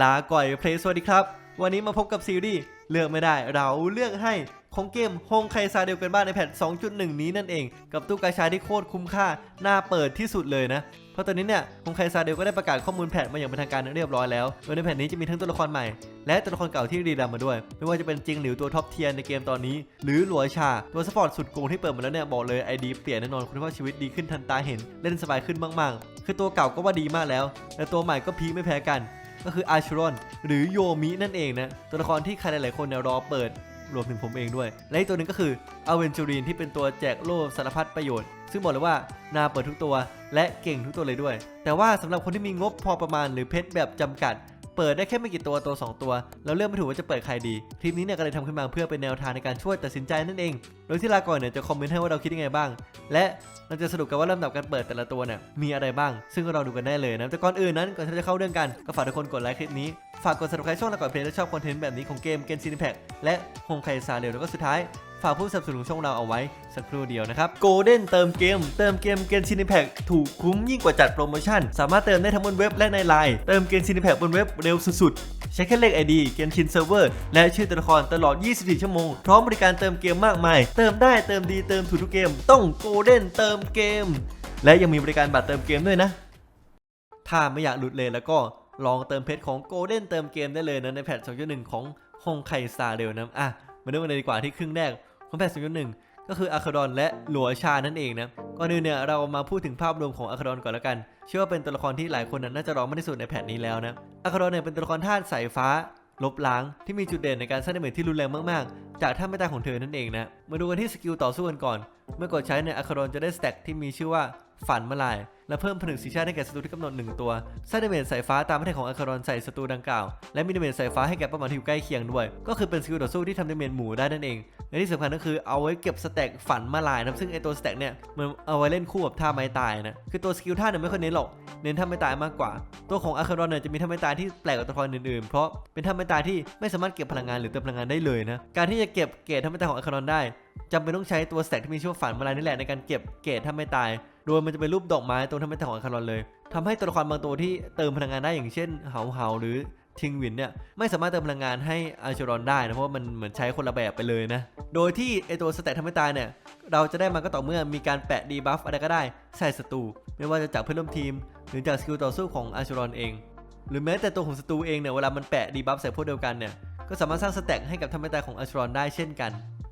ลาก่อยเพลย์สวัสดีครับ วันนี้มาพบกับซีรีส์เลือกไม่ได้เราเลือกให้ของเกมฮงไคซาเดลกันบ้านในแพท 2.1 นี้นั่นเอง กับตู้กาชาที่โคตรคุ้มค่าน่าเปิดที่สุดเลยนะ เพราะตอนนี้เนี่ยฮงไคซาเดลก็ได้ประกาศข้อมูลแพทมาอย่างเป็นทางการเรียบร้อยแล้วโดยในแพทนี้จะมีทั้งตัวละครใหม่ และตัวละครเก่าที่รีดัมมาด้วย ไม่ว่าจะเป็นจิงหลิวตัวท็อปเทียร์ในเกมตอนนี้ หรือหลัวชา ตัวสปอร์ตสุดโกงที่เปิดมาแล้วเนี่ยบอกเลยไอดีเปลี่ยนแน่นอนคุณภาพชีวิตดีขึ้นทันตาเห็นเล่นสบายขึ้นมากๆ คือตัวเก่าก็ว่าดีมากแล้วแต่ตัวใหม่ก็พีไม่แพ้กัน ก็คืออาชูรอนหรือโยมินั่นเองนะ ตัวละครที่ใครหลายๆคนเนี่ยรอเปิดรวมถึงผมเองด้วย และอีกตัวหนึ่งก็คืออเวนจูรีนที่เป็นตัวแจกโล่สารพัดประโยชน์ ซึ่งบอกเลยว่านาเปิดทุกตัว และเก่งทุกตัวเลยด้วย แต่ว่าสำหรับคนที่มีงบพอประมาณหรือเพชรแบบจำกัด เปิดได้แค่ไม่กี่ตัวตัว 2 ตัวแล้วเลือกไม่ถูกว่าจะเปิดใครดีคลิปนี้เนี่ยก็เลยทำขึ้นมาเพื่อเป็นแนวทางในการช่วยตัดสินใจนั่นเอง โดยที่ลาก่อนเนี่ยจะคอมเมนต์ให้ว่าเราคิดยังไงบ้าง และเราจะสรุปกันว่าลำดับการเปิดแต่ละตัวเนี่ยมีอะไรบ้าง ซึ่งเราดูกันได้เลยนะแต่ก่อนอื่นนั้นก่อนที่จะเข้าเรื่องกันก็ฝากทุกคนกดไลค์คลิปนี้ฝากกด subscribe ช่องลาก่อนเพลย์และชอบคอนเทนต์แบบนี้ของเกมเกมซีนิแพคและโฮมไคซาเร็วแล้วก็สุดท้าย ฝากผู้สนับสนุนช่องเราเอาไว้สักครู่เดียวนะครับ Golden เติมเกม เติมเกมเกมซินิแพคถูกคุ้มยิ่งกว่าจัดโปรโมชั่น สามารถเติมได้ทั้งบนเว็บและในไลน์เติมเกมซินิแพคบนเว็บเร็วสุดๆ ใช้แค่เลข ID เกมชินเซิร์ฟเวอร์และชื่อตัวละครตลอด 24 ชั่วโมง พร้อมบริการเติมเกมมากมาย เติมได้เติมดีเติมถูกทุกเกม ต้อง Golden เติมเกม และยังมีบริการบัตรเติมเกมด้วยนะ ถ้าไม่อยากหลุดเลยแล้วก็ลองเติมเพชรของ Golden เติมเกมได้เลยนะในแพท2.1ของฮงไคซาเร็วนะอะมาเริ่มกันเลยดีกว่าที่ครึ่งแรก ของแพท2.1ก็คืออาคาดอนและหลัวชานั่นเองนะ ก่อนอื่นเนี่ยเรามาพูดถึงภาพรวมของอาคาดอนก่อนแล้วกัน เชื่อว่าเป็นตัวละครที่หลายคนน่ะน่าจะร้องมากที่สุดในแพทนี้แล้วนะอาคาดอนเนี่ยเป็นตัวละครธาตุสายฟ้าลบล้างที่มีจุดเด่นในการสร้างดาเมจที่รุนแรงมากๆ จากท่าไม่ตายของเธอนั่นเองนะ มาดูกันที่สกิลต่อสู้กันก่อน เมื่อกดใช้เนี่ยอาคาดอนจะได้สแต็กที่มีชื่อว่าฝันมาลาย และเพิ่มผนึกสีชาติให้แก่ศัตรูที่กำหนด 1 ตัวสร้างดาเมจสายฟ้าตามแผนของอาคาดอนใส่ศัตรูดังกล่าว และมีดาเมจสายฟ้าให้แก่เป้าหมายที่อยู่ใกล้เคียงด้วย ก็คือเป็นสกิลต่อสู้ที่ทำดาเมจหมู่ได้นั่นเอง และที่สำคัญก็คือเอาไว้เก็บสแต็กฝันมาลายนะซึ่งไอตัวสแต็กเนี่ยมันเอาไว้เล่นคู่กับท่าไม้ตายนะคือตัวสกิลท่าเนี่ยไม่ค่อยเน้นหรอกเน้นท่าไม้ตายมากกว่า ตัวของอาคาดอนเนี่ยจะมีท่าไม้ตายที่แปลกกว่าตัวละครอื่นๆ เพราะเป็นท่าไม้ตายที่ไม่สามารถเก็บพลังงานหรือเติมพลังงานได้เลยนะการที่จะเก็บเกรดท่าไม้ตายของอาคาดอนได้จำเป็นต้องใช้ตัวสแต็กที่มีชื่อว่าฝันมาลายนี่แหละในการเก็บเกรดท่าไม้ตาย โดยมันจะเป็นรูปดอกไม้ตรงท่าไม้ตของอาคาดอนเลยทำให้ตัวละครบางตัวที่เติมพลังงานได้อย่างเช่นเหาเหาหรือทิงวินเนี่ยไม่สามารถเติมพลังงานให้อาชรอนได้นะเพราะว่ามันเหมือนใช้คนละแบบไปเลยนะ โดยที่ไอตัวสแตททำให้ตายเนี่ยเราจะได้มันก็ต่อเมื่อมีการแปะดีบัฟอะไรก็ได้ใส่ศัตรูไม่ว่าจะจากเพื่อนร่วมทีม หรือจากสกิลต่อสู้ของอาชรอนเอง หรือแม้แต่ตัวของศัตรูเองเนี่ยเวลามันแปะดีบัฟใส่พวกเดียวกันเนี่ยก็สามารถสร้างสแต็กให้กับทำให้ตายของอาชรอนได้เช่นกัน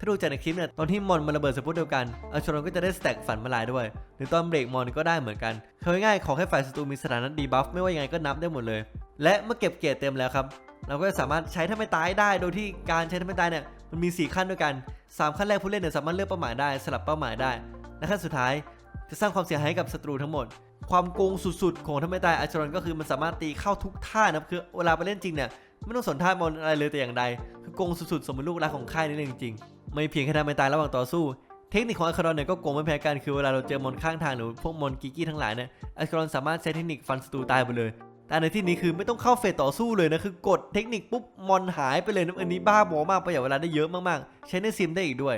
ดูจากในคลิปเนี่ยตอนที่มอนมันระเบิดส่พวกเดียวกันอาชรอนก็จะได้สแต็กฝันมาลายด้วย หรือตอนเบรกมอนก็ได้เหมือนกันเขาง่ายๆขอแค่ฝ่ายศัตรูมีสถานะดีบัฟไม่ว่ายังไงก็นับได้หมดเลย และเมื่อเก็บเกรดเต็มแล้วครับเราก็จะสามารถใช้ถ้าไม่ตายได้ โดยที่การใช้ถ้าไม่ตายเนี่ยมันมี 4 ขั้นด้วยกัน 3 ขั้นแรกผู้เล่นเนี่ยสามารถเลือกเป้าหมายได้สลับเป้าหมายได้และขั้นสุดท้ายจะสร้างความเสียหายให้กับศัตรูทั้งหมด ความโกงสุดๆ ของถ้าไม่ตายอาชรอนก็คือมันสามารถตีเข้าทุกท่านะคือเวลาไปเล่นจริงเนี่ยไม่ต้องสนท่ามอนอะไรเลยแต่อย่างใด คือโกงสุดๆ สมเป็นลูกรักของค่ายนี้เลยจริงๆ ไม่เพียงแค่ทำให้ตายระหว่างต่อสู้ เทคนิคของอัครอนเนี่ยก็โกงไม่แพ้กันคือเวลาเราเจอมอนข้างทางหรือพวกมอนกิกี้ทั้งหลายเนี่ยอัครอนสามารถใช้เทคนิคฟันศัตรูตายไปเลย แต่ในที่นี้คือไม่ต้องเข้าเฟสต่อสู้เลยนะคือกดเทคนิคปุ๊บมอนหายไปเลยนะอันนี้บ้าบอมากประหยัดเวลาได้เยอะมากๆ ใช้ในซิมได้อีกด้วย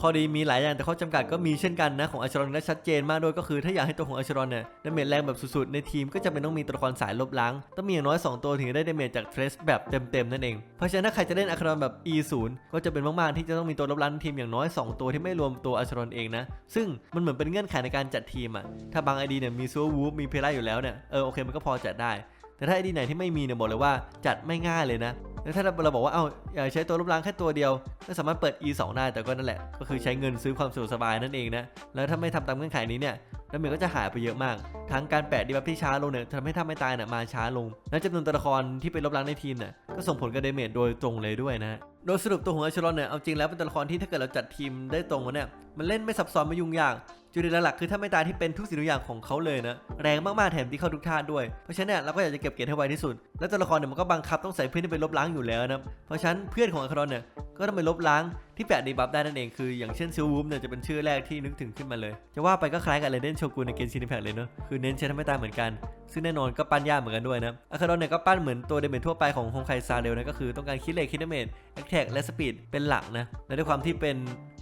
ข้อดีมีหลายอย่างแต่ข้อจำกัดก็มีเช่นกันนะของอัชรอนและชัดเจนมากด้วยก็คือถ้าอยากให้ตัวของอัชรอนเนี่ยดาเมจแรงแบบสุดๆ ในทีมก็จะเป็นต้องมีตัวละครสายลบล้าง ต้องมีอย่างน้อย 2 ตัวถึงจะได้ดาเมจจากเทรสแบบเต็มๆนั่นเอง เพราะฉะนั้นถ้าใครจะเล่นอัชรอนแบบ E0 ก็จะเป็นมากๆที่จะต้องมีตัวลบล้างทีมอย่างน้อย 2 ตัวที่ไม่รวมตัวอัชรอนเองนะ ซึ่งมันเหมือนเป็นเงื่อนไขในการจัดทีมอะถ้าบางไอดีเนี่ยมีซูเปอร์วูฟมีเพล่าอยู่แล้วเนี่ยเออโอเคมันก็พอจัดได้ แต่ถ้าไอดีไหนที่ไม่มีเนี่ยบอกเลยว่าจัดไม่ง่ายเลยนะ ถ้าเราบอกว่าเอ้าอยากใช้ตัวรูปร่างแค่ตัวเดียวก็สามารถเปิด E2 ได้แต่ก็นั่นแหละ ก็คือใช้เงินซื้อความสะดวกสบายนั่นเองนะ แล้วถ้าไม่ทำตามเงื่อนไขนี้เนี่ยดาเมจก็จะหายไปเยอะมาก ทั้งการแปะดีบัฟที่ช้าลงเนี่ยทำให้ถ้าไม่ตายเนี่ยมาช้าลง และจำนวนตัวละครที่เป็นลบล้างในทีมเนี่ยก็ส่งผลกับดเมจโดยตรงเลยด้วยนะโดยสรุปตัวของอัชรอนเนี่ยเอาจริงแล้วเป็นตัวละครที่ถ้าเกิดเราจัดทีมได้ตรงเนี่ย มันเล่นไม่ซับซ้อนไม่ยุ่งยากจุดเด่นหลักๆคือถ้าไม่ตายที่เป็นทุกสิ่งทุกอย่างของเขาเลยนะ แรงมากๆแถมที่เข้าทุกท่าด้วย เพราะฉะนั้นเนี่ยเราก็อยากจะเก็บเกรดให้ไวที่สุด และตัวละครเนี่ยมันก็บังคับต้องใส่เพื่อนที่เป็นลบล้างอยู่แล้วนะ เพราะฉะนั้นเพื่อนของอัครอนเนี่ยก็ต้องไปลบล้างที่แปะดีบัฟได้นั่นเองคืออย่างเช่นซิลวูฟเนี่ยจะเป็นชื่อแรกที่นึกถึงขึ้นมาเลย จะว่าไปก็คล้ายกับเลเดนโชกุนในเกมชินิแพคเลยเนอะคือเน้นใช้ทำให้ตายเหมือนกัน ซึ่งแน่นอนก็ปั้นยากเหมือนกันด้วยนะอะคาดอนเนี่ยก็ปั้นเหมือนตัวเดเมจทั่วไปของฮงไคซาเรลนะก็คือต้องการคิดเลขคิดดเมจแอคแท็กและสปีดเป็นหลักนะและด้วยความที่เป็น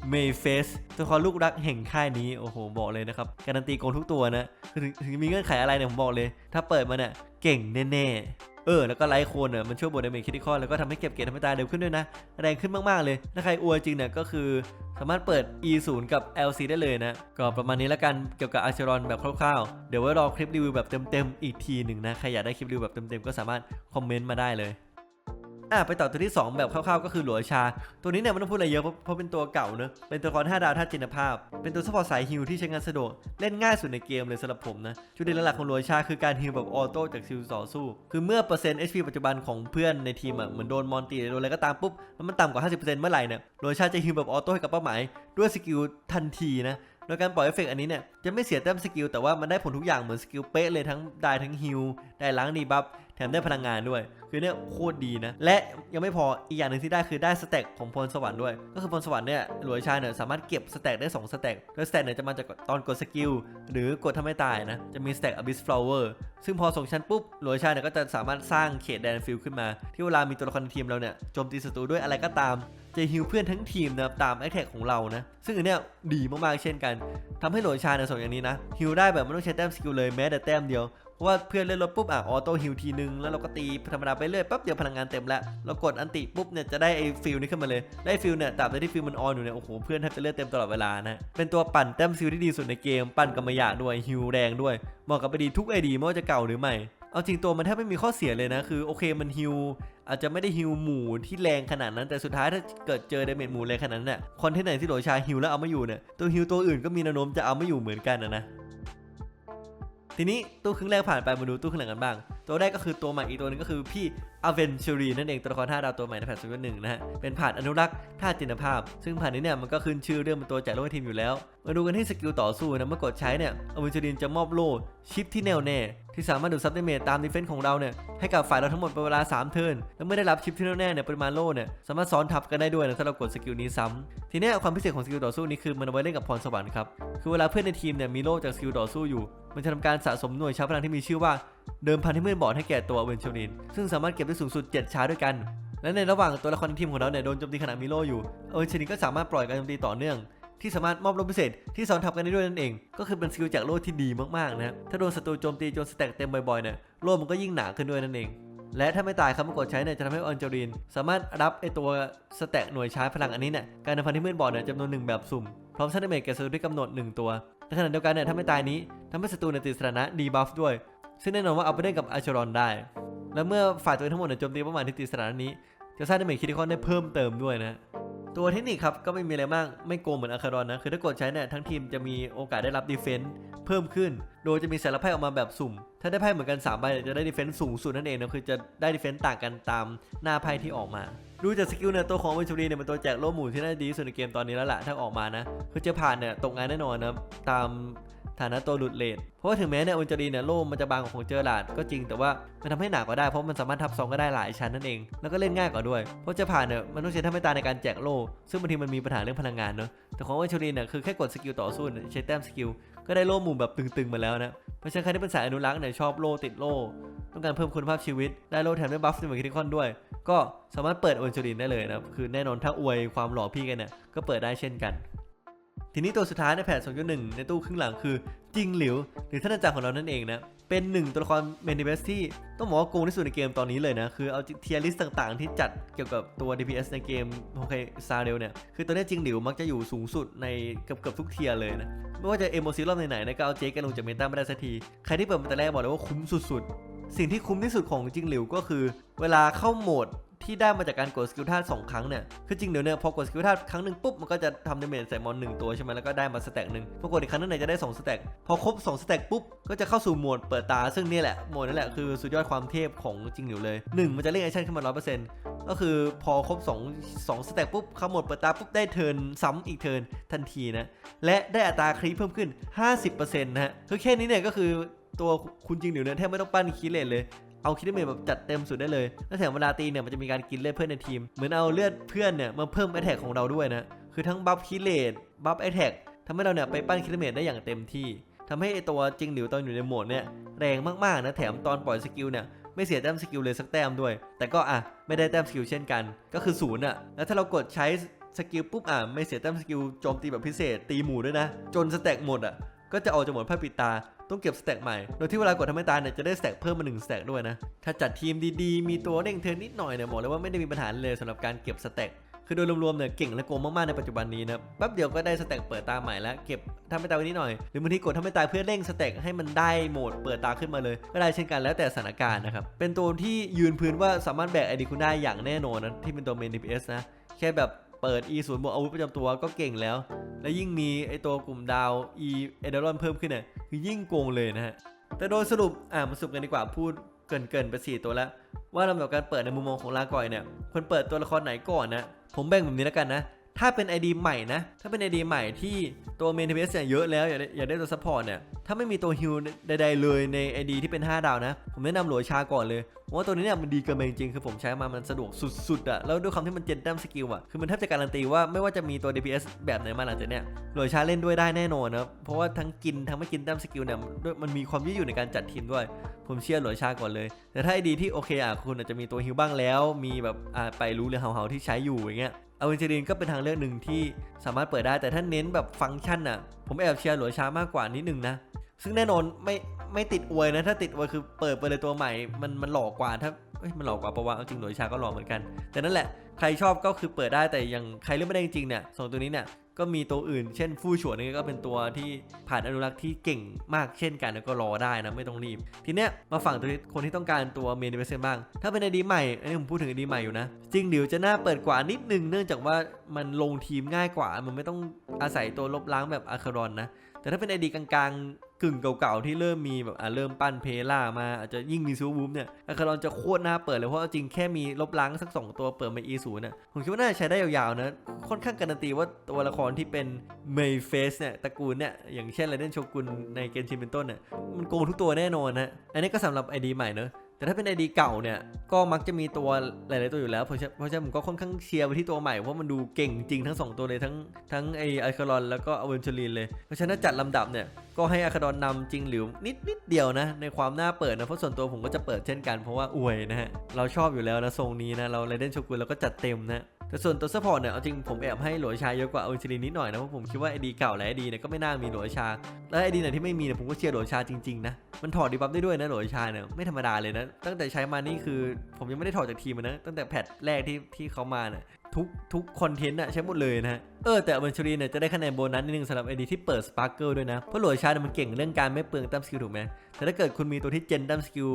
เมย์เฟสตัวละครลูกรักแห่งค่ายนี้โอ้โหบอกเลยนะครับการันตีโกงทุกตัวนะถึงถึงมีเงื่อนไขอะไรเนี่ยผมบอกเลย ถ้าเปิดมาเนี่ยเก่งแน่ๆเออแล้วก็ไลท์โคนเนี่ยมันช่วยบวกดาเมจคิดคอแล้วก็ทำให้เก็บเกรดทำให้ตาเร็วขึ้นด้วยนะ แรงขึ้นมาก ๆ เลย ถ้าใครอวยจริงเนี่ยก็คือสามารถเปิด E 0 กับ LC ได้เลยนะ ก็ประมาณนี้แล้วกันเกี่ยวกับอาร์เชรอนแบบคร่าวๆ เดี๋ยวไว้รอคลิปรีวิวแบบเต็ม ๆ อีกทีหนึ่งนะ ใครอยากได้คลิปรีวิวแบบเต็ม ๆ ก็สามารถคอมเมนต์มาได้เลย อะไปต่อตัวที่ 2 แบบคร่าวๆก็คือหลัวชา ตัวนี้เนี่ยไม่ต้องพูดอะไรเยอะเพราะเป็นตัวเก่าเนอะเป็นตัวละคร5ดาวธาจินภาพ เป็นตัวซัพพอร์ตสายฮิลที่ใช้งานสะดวกเล่นง่ายสุดในเกมเลยสำหรับผมนะจุดเด่นหลักของหลัวชาคือการฮิลแบบออโต้จากซิลต่อสู้ คือเมื่อเปอร์เซ็นต์ HP ปัจจุบันของเพื่อนในทีมอะเหมือนโดนมอนตีโดนอะไรก็ตามปุ๊บแล้วมันต่ำกว่า 50%เมื่อไหร่เนี่ยหลัวชาจะฮิลแบบออโต้ให้กับเป้าหมายด้วยสกิลทันทีนะโดยการปล่อยเอฟเฟกต์อันนี้เนี่ยจะไม่เสียแต้มสกิลแต่ว่ามันได้ผลทุกอย่างเหมือนสกิลเป๊ะเลยทั้งได้ทั้งฮิลได้ล้างดีบัฟแถมได้พลังงานด้วย คือเนี่ยโคตรดีนะ และยังไม่พออีกอย่างหนึ่งที่ได้คือได้สแต็กของพรสวรรค์ด้วย ก็คือพรสวรรค์เนี่ยหลวยชายเนี่ยสามารถเก็บสแต็กได้ 2 สแต็กโดยสแต็กเนี่ยจะมาจากตอนกดสกิลหรือกดทำให้ตายนะ จะมีสแต็กอบิสฟลาวเวอร์ซึ่งพอส่งชั้นปุ๊บหลวยชายเนี่ยก็จะสามารถสร้างเขตแดนฟิลขึ้นมา ที่เวลามีตัวละครในทีมเราเนี่ยโจมตีศัตรูด้วยอะไรก็ตามจะฮิวเพื่อนทั้งทีมนะครับตามแอคแท็กของเรานะ ซึ่งอันเนี้ยดีมากๆเช่นกันทำให้หลดชาเนี่ยส่งอย่างนี้นะฮิวได้แบบไม่ต้องใช้แต้มสกิลเลยแม้แต่แต้มเดียวเพราะว่าเพื่อนเล่นรถปุ๊บอะออโต้ฮิวทีนึงแล้วเราก็ตีธรรมดาไปเรื่อยปั๊บเดี๋ยวพลังงานเต็มแล้วเรากดอันติปุ๊บเนี่ยจะได้ไอ้ฟิลนี้ขึ้นมาเลยได้ฟิลเนี่ยตราบใดที่ฟิลมันออนอยู่เนี่ยโอ้โหเพื่อนแทบจะเลือดเต็มตลอดเวลานะเป็นตัวปั่นแต้มซิลที่ดีสุดในเกมปั่นกำมะยะด้วยฮิวแรงด้วยเหมาะกับไปดีทุกไอดีไม่ว่าจะเก่าหรือใหม่เอาจริงตัวมันแทบไม่มีข้อเสียเลยนะ คือโอเคมันฮิวอาจจะไม่ได้ฮิวหมู่ที่แรงขนาดนั้นแต่สุดท้ายถ้าเกิดเจอเดเมจหมู่แรงขนาดนั้นเนี่ยคอนเทนต์ไหนที่โหลชาฮิวแล้วเอาไม่อยู่เนี่ยตัวฮิวตัวอื่นก็มีแนวโน้มจะเอาไม่อยู่เหมือนกันนะนะ ทีนี้ตู้ครึ่งแรกผ่านไปมาดูตู้ครึ่งหลังกันบ้าง ตัวแรกก็คือตัวใหม่อีกตัวนึงก็คือพี่อเวนเชอรีนั่นเองตัวละครท่าดาวตัวใหม่ในแพท0.1นะฮะเป็นผ่านอนุรักษ์ท่าจินภาพ ซึ่งผ่านนี้เนี่ยมันก็ขึ้นชื่อเรื่องเป็นตัวแจกโล่ให้ทีมอยู่แล้ว มาดูกันที่สกิลต่อสู้นะเมื่อกดใช้เนี่ยอเวนเชอรีจะมอบโล่ชิปที่แน่วแน่ที่สามารถดูดซับเดเมจตามดีเฟนส์ของเราเนี่ยให้กับฝ่ายเราทั้งหมดเป็นเวลา 3 เทิร์นแล้วเมื่อได้รับชิปที่แน่วแน่เนี่ยปริมาณโล่เนี่ยสามารถซ้อนทับกันได้ด้วยนะถ้าเรากดสกิลนี้ซ้ำทีนี้ความพิเศษของสกิลต่อสู้นี้คือมันเอาไว้เล่นกับพรสวรรค์ครับคือเวลาเพื่อนในทีมเนี่ยมีโล่จากสกิลต่อสู้อยู่ มันจะทำการสะสมหน่วยชาร์พลังที่มีชื่อว่า เดิมพันที่มืดบอดให้แก่ตัวเวนเชลิน ซึ่งสามารถเก็บได้สูงสุด 7 ชาร์จด้วยกัน และในระหว่างตัวละครในทีมของเราเนี่ยโดนโจมตีขณะมีโลอยู่ เวนเชลินก็สามารถปล่อยการโจมตีต่อเนื่อง ที่สามารถมอบล่พิเศษที่ซ้อนทับกันได้ด้วยนั่นเอง ก็คือเป็นสกิลจากโล่ที่ดีมากๆนะถ้าโดนศัตรูโจมตีจนสแต็กเต็มบ่อยๆเนี่ยโล่มันก็ยิ่งหนาขึ้นด้วยนั่นเองและถ้าไม่ตายครับเมื่อกดใช้เนี่ยจะทำให้ออนเจลินสามารถรับไอตัวสแต็กหน่วยชาร์จพลังอันนี้เนี่ยการเดิมพันที่มืดบอดเนี่ยจำนวนหนึ่งแบบสุ่ม พร้อมซัดเดเมจแก่ศัตรูที่กำหนดหนึ่งตัวในขณะเดียวกันเนี่ยถ้าไม่ตายนี้ทำให้ศัตรูเนี่ยติดสถานะดีบัฟด้วย ซึ่งแน่นอนว่าเอาไปเล่นกับอาชรอนได้ และเมื่อฝ่ายตัวเองทั้งหมดโจมตีเป้าหมายที่ติดสถานะนี้ จะสร้างดาเมจคิติคอนได้เพิ่มเติมด้วยนะตัวเทคนิคครับก็ไม่มีอะไรมากไม่โกงเหมือนอาคารอนนะ คือถ้ากดใช้เนี่ยทั้งทีมจะมีโอกาสได้รับดีเฟนต์เพิ่มขึ้น โดยจะมีสารไพ่ออกมาแบบสุ่ม ถ้าได้ไพ่เหมือนกัน3ใบจะได้ดีเฟนต์สูงสุดนั่นเองนะคือจะได้ดีเฟนต์ต่างกันตามหน้าไพ่ที่ออกมา ดูจากสกิลเนี่ยตัวของเวนชูรีเนี่ยเป็นตัวแจกโล่หมู่ที่น่าดีที่สุดในเกมตอนนี้แล้วล่ะถ้าออกมานะคือจะผ่านเนี่ยตกงานแน่นอนนะตาม ฐานะตัวหลุดเลทเพราะว่าถึงแม้เนี่ยอุนจารีเนี่ยโล่มันจะบางกว่าของเจอร์ลาดก็จริงแต่ว่ามันทำให้หนักกว่าได้เพราะมันสามารถทับซองก็ได้หลายชั้นนั่นเองแล้วก็เล่นง่ายกว่าด้วยเพราะจะผ่านเนี่ยมันต้องใช้ท่าไม่ตาในการแจกโล่ซึ่งบางทีมันมีปัญหาเรื่องพลังงานเนอะแต่ของอุนจารีเนี่ยคือแค่กดสกิลต่อสู้ใช้แต้มสกิลก็ได้โล่หมู่แบบตึงๆมาแล้วนะเพราะฉะนั้นใครที่เป็นสายอนุรักษ์เนี่ยชอบโล่ติดโล่ต้องการเพิ่มคุณภาพชีวิตได้โล่แถมด้วยบัฟในเหมือนคิติคอนด้วย ก็สามารถเปิดอุนจรีได้เลยนะคือแน่นอนถ้าอวยความหล่อพี่กันเนี่ยก็เปิดได้เช่นกัน ทีนี้ตัวสุดท้ายในแผน2.1 ในตู้ครึ่งหลังคือจิงหลิว หรือท่านอาจารย์ของเรานั่นเองนะ เป็นหนึ่งตัวละครเมนดิเบสที่ต้องบอกว่าโกงที่สุดในเกมตอนนี้เลยนะ คือเอาเทียริสต่างๆ ที่จัดเกี่ยวกับตัว DPS ในเกมโอเคซาเดลเนี่ย คือตัวนี้จิงหลิวมักจะอยู่สูงสุดในเกือบเกือบทุกเทียร์เลยนะ ไม่ว่าจะเอโมซิรอบไหนๆนะก็เอาเจ๊กันลงจากเมตาไม่ได้สักที ใครที่เปิดมาแต่แรกบอกเลยว่าคุ้มสุดๆ สิ่งที่คุ้มที่สุดของจิงหลิวก็คือ เวลาเข้าโหมด ที่ได้มาจากการกดสกิลธาตุสองครั้งเนี่ยคือจริงเดี๋ยวเนี่ยพอกดสกิลธาตุครั้งหนึ่งปุ๊บมันก็จะทำดาเมจใส่มอนหนึ่งตัวใช่ไหมแล้วก็ได้มาสแต็กหนึ่งพอกดอีกครั้งนึงเนี่ยจะได้2สแต็กพอครบ2สแต็กปุ๊บก็จะเข้าสู่โหมดเปิดตา ซึ่งนี่แหละโหมดนั่นแหละคือสุดยอดความเทพของจริงเหลียวเลย1มันจะเร่งแอคชั่นขึ้นมา100%ก็คือพอครบ2 2สแต็กปุ๊บเข้าโหมดเปิดตาปุ๊บได้เทิร์นซ้ำอีกเทิร์นทันทีนะและได้อัตราครีปเพิ่มขึ้น 50%นะฮะคือแค่นี้เนี่ยก็คือตัวคุณจริงเหลียวเนี่ยแทบไม่ต้องปั้นคีเลตเลย เอาคิดเมจแบบจัดเต็มสุดได้เลยแล้วแถมเวลาตีเนี่ยมันจะมีการกินเลือดเพื่อนในทีม เหมือนเอาเลือดเพื่อนเนี่ยมาเพิ่มแอตแทกของเราด้วยนะคือทั้งบัฟคิเลตบัฟแอตแทกทำให้เราเนี่ยไปปั้นคิดเมจได้อย่างเต็มที่ทำให้ตัวจริงหลิวตอนอยู่ในโหมดเนี่ยแรงมากๆนะแถมตอนปล่อยสกิลเนี่ยไม่เสียแต้มสกิลเลยสักแต้มด้วย แต่ก็อะไม่ได้แต้มสกิลเช่นกัน ก็คือศูนย์อะแล้วถ้าเรากดใช้สกิลปุ๊บอะไม่เสียแต้มสกิลโจมตีแบบพิเศษตีหมู่ด้วยนะ จนสแต็กหมดอะก็จะออกจากหมดไพ่ปิดตา ต้องเก็บสแต็กใหม่ โดยที่เวลากดทำให้ตายเนี่ยจะได้สแต็กเพิ่มมาหนึ่งสแต็กด้วยนะ ถ้าจัดทีมดีๆ มีตัวเร่งเทิร์นนิดหน่อยเนี่ยบอกเลยว่าไม่ได้มีปัญหาเลยสำหรับการเก็บสแต็กคือโดยรวมๆเนี่ยเก่งและโกงมากๆในปัจจุบันนี้นะแป๊บเดียวก็ได้สแต็กเปิดตาใหม่แล้วเก็บทำให้ตายไว้นิดหน่อย หรือบางทีกดทำให้ตายเพื่อเร่งสแต็กให้มันได้โหมดเปิดตาขึ้นมาเลย ก็ได้เช่นกันแล้วแต่สถานการณ์นะครับ เป็นตัวที่ยืนพื้นว่าสามารถแบกไอดีคุณได้อย่างแน่นอนนะที่เป็นตัวเมน DPS นะแค่แบบ เปิด E 0บวกอาวุธประจำตัวก็เก่งแล้ว และยิ่งมีไอตัวกลุ่มดาว E เอเดรอนเพิ่มขึ้นเนี่ยคือยิ่งโกงเลยนะฮะ แต่โดยสรุปอ่ามาสรุปกันดีกว่าพูดเกินเกินๆไปสี่ตัวแล้ว ว่าลำดับการเปิดในมุมมองของลาก่อยเนี่ยควรเปิดตัวละครไหนก่อนนะผมแบ่งแบบนี้แล้วกันนะ ถ้าเป็น ID ใหม่นะ ถ้าเป็น ID ใหม่ที่ตัวเมนเทเบสเนี่ยเยอะแล้ว อยากได้อยากได้ตัวซัพพอร์ตเนี่ย ถ้าไม่มีตัวฮิลใดๆเลยใน ID ที่เป็น 5 ดาวนะ ผมแนะนำหลวยชาก่อนเลยเพราะว่าตัวนี้เนี่ยมันดีเกินไปจริงๆ คือผมใช้มามันสะดวกสุดๆอะแล้วด้วยความที่มันเจนแต้มสกิลอะคือมันแทบจะการันตีว่าไม่ว่าจะมีตัว DPS แบบไหนมาหลังจากเนี้ยหลวยชาเล่นด้วยได้แน่นอนนะเพราะว่าทั้งกินทั้งไม่กินแต้มสกิลเนี่ยด้วยมันมีความยืดหยุ่นในการจัดทีมด้วย ผมเชื่อหลวยชาก่อนเลย แต่ถ้าไอดีที่โอเคอะคุณอาจจะมีตัวฮิลบ้างแล้ว มีแบบอ่าไปรู้เรื่องเฮาๆที่ใช้อยู่อย่างเงี้ย อาวินเจรินก็เป็นทางเลือกหนึ่งที่สามารถเปิดได้แต่ถ้าเน้นแบบฟังก์ชันอะ ผมแอบเชียร์หลวช้ามากกว่านิดนึงนะ ซึ่งแน่นอนไม่ไม่ติดอวยนะ ถ้าติดอวยคือเปิดไปเลยตัวใหม่ มันมันหลอกกว่าถ้า เอ้ยมันหลอกกว่าเพราะว่าเอาจริงหลวยชาก็หลอกเหมือนกัน แต่นั่นแหละใครชอบก็คือเปิดได้แต่ยังใครเล่นไม่ได้จริงเนี่ยสองตัวนี้เนี่ยก็มีตัวอื่น เช่นฟู่ฉวนนี่ก็เป็นตัวที่ผ่านอนุรักษ์ที่เก่งมากเช่นกันแล้วก็รอได้นะไม่ต้องรีบ ทีเนี้ยมาฝั่งตัวที่คนที่ต้องการตัวเมนเวสเซนบ้าง ถ้าเป็นไอดีใหม่อันนี้ผมพูดถึงไอดีใหม่อยู่นะ จริงเดี๋ยวจะน่าเปิดกว่านิดนึงเนื่องจากว่ามันลงทีมง่ายกว่า มันไม่ต้องอาศัยตัวลบล้างแบบอาคารอนนะแต่ถ้าเป็นไอดีกลางๆ กึ่งเก่าๆ ที่เริ่มมีแบบอะเริ่มปั้นเพล่ามาอาจจะยิ่งมีซูบูมเนี่ยอาคารอนจะโคตรน่าเปิดเลยเพราะจริงแค่มีลบล้างสัก 2 ตัวเปิดมา E 0น่ะผมคิดว่าน่าใช้ได้ยาวๆนะค่อนข้างการันตีว่าตัวละครที่เป็นเมย์เฟสเนี่ยตระกูลเนี่ยอย่างเช่นไรเดนโชกุนในเกนชินเป็นต้นเนี่ยมันโกงทุกตัวแน่นอนนะอันนี้ก็สำหรับไอดีใหม่เนอะ แต่ถ้าเป็น ID เก่าเนี่ยก็มักจะมีตัวหลาย ๆ ตัวอยู่แล้วเพราะฉะเพราะฉะนั้นผมก็ค่อนข้างเชียร์ไปที่ตัวใหม่เพราะมันดูเก่งจริงทั้ง 2 ตัวเลยทั้งทั้งไอไอคารอนแล้วก็อเวนเชลีนเลยเพราะฉะนั้นจัดลำดับเนี่ยก็ให้อาคารอนนำจริงหรือนิดนิดเดียวนะในความน่าเปิดนะเพราะส่วนตัวผมก็จะเปิดเช่นกันเพราะว่าอวยนะฮะเราชอบอยู่แล้วนะทรงนี้นะเราไรเดนโชกุนเราก็จัดเต็มนะ แต่ส่วนตัวซัพพอร์ตเนี่ยเอาจริงผมแอบให้หลวยชาเยอะกว่าอเวนชลีนนิดหน่อยนะเพราะผมคิดว่าไอดีเก่าและไอดีเนี่ยก็ไม่น่ามีหลวยชา และไอดีไหนที่ไม่มีเนี่ยผมก็เชียร์หลวยชาจริงๆนะมันถอดดีบัฟได้ด้วยนะหลวยชาเนี่ยไม่ธรรมดาเลยนะตั้งแต่ใช้มานี่คือผมยังไม่ได้ถอดจากทีมนะตั้งแต่แพทแรกที่ที่เขามาเนี่ยทุกทุกคอนเทนต์อะใช้หมดเลยนะเออแต่อเวนเชลีเนี่ยจะได้คะแนนโบนัสนิดนึงสำหรับไอดีที่เปิดสปาร์เกิลด้วยนะ เพราะหลวยชาเนี่ยมันเก่งเรื่องการไม่เปลืองแต้มสกิลถูกไหมแต่ถ้าเกิดคุณมีตัวที่เจนแต้มสกิล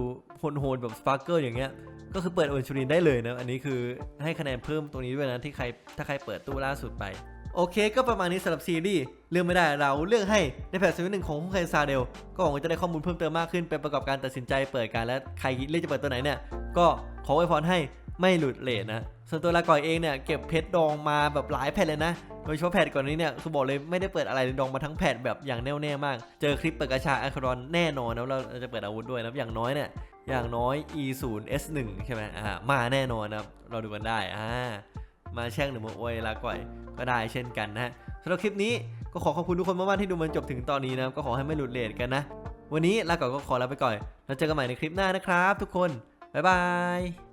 โหดๆแบบสปาร์เกิลอย่างเงี้ย ก็คือเปิดโอเวนชูรินได้เลยนะ อันนี้คือให้คะแนนเพิ่มตรงนี้ด้วยนะที่ใครถ้าใครเปิดตู้ล่าสุดไป โอเค ก็ประมาณนี้สำหรับซีรีส์เลือกไม่ได้เราเลือกให้ในแพทซีรีส์หนึ่งของฮุงไคซาเดลก็หวังว่าจะได้ข้อมูลเพิ่มเติมมากขึ้นเป็นประกอบการตัดสินใจเปิดการและใครเลือกจะเปิดตัวไหนเนี่ยก็ขอไว้พรให้ ไม่หลุดเลทนะ ส่วนตัวลาก่อยเองเนี่ยเก็บเพชรดองมาแบบหลายแผ่นเลยนะ โดยเฉพาะแผ่นก่อนนี้เนี่ยคือบอกเลยไม่ได้เปิดอะไรเลยดองมาทั้งแผ่นแบบอย่างแน่วแน่มาก เจอคลิปเปิดกระชาอัครอนแน่นอนนะเราจะเปิดอาวุธด้วยนะอย่างน้อยเนี่ยอย่างน้อย e 0 s 1ใช่ไหมอ่ามาแน่นอนนะครับเราดูกันได้อ่ามาแช่งหรือมาอวยลาก่อยก็ได้เช่นกันนะฮะสำหรับคลิปนี้ก็ขอขอบคุณทุกคนมากๆที่ดูมันจบถึงตอนนี้นะครับก็ขอให้ไม่หลุดเลทกันนะ วันนี้ลาก่อยก็ขอลาไปก่อนแล้วเจอกันใหม่ในคลิปหน้านะครับ ทุกคนบ๊ายบาย